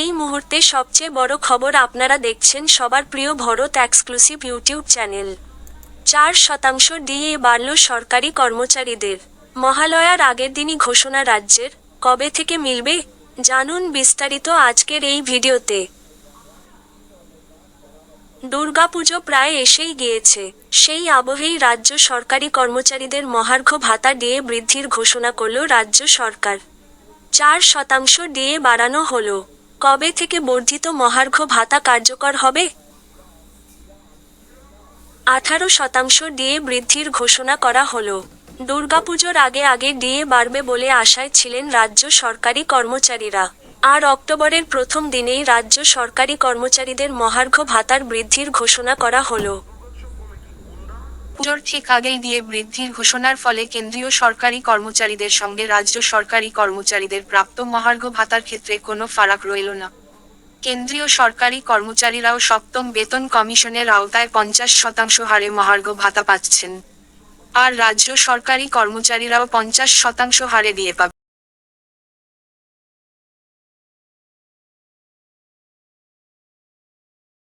এই মুহূর্তে সবচেয়ে বড় খবর আপনারা দেখছেন সবার প্রিয় ভরত এক্সক্লুসিভ ইউটিউব চ্যানেল। চার শতাংশ ডিএ বাড়ল সরকারি কর্মচারীদের। মহালয়ার আগের দিনই ঘোষণা রাজ্যের। কবে থেকে মিলবে? জানুন বিস্তারিত আজকের এই ভিডিওতে। দুর্গাপুজো প্রায় এসেই গিয়েছে। সেই আবহেই রাজ্য সরকারি কর্মচারীদের মহার্ঘ ভাতা দিয়ে বৃদ্ধির ঘোষণা করল রাজ্য সরকার। চার শতাংশ দিয়ে বাড়ানো হলো। কবে থেকে বর্ধিত মহার্ঘ ভাতা কার্যকর হবে? আঠারো শতাংশ ডিএ বৃদ্ধির ঘোষণা করা হলো। দুর্গাপুজোর আগে আগে ডিএ বাড়বে বলে আশায় ছিলেন রাজ্য সরকারি কর্মচারীরা। আর অক্টোবরের প্রথম দিনেই রাজ্য সরকারি কর্মচারীদের মহার্ঘ ভাতার বৃদ্ধির ঘোষণা করা হলো। পুজোর ঠিক আগেই দিয়ে বৃদ্ধির ঘোষণার ফলে কেন্দ্রীয় সরকারি কর্মচারীদের সঙ্গে রাজ্য সরকারি কর্মচারীদের প্রাপ্ত মহার্ঘ ভাতার ক্ষেত্রে কোনো ফারাক রইল না। কেন্দ্রীয় সরকারি কর্মচারীরাও সপ্তম বেতন কমিশনের আওতায় পঞ্চাশ শতাংশ হারে মহার্ঘ ভাতা পাচ্ছেন। আর রাজ্য সরকারি কর্মচারীরাও পঞ্চাশ শতাংশ হারে দিয়ে পাবে।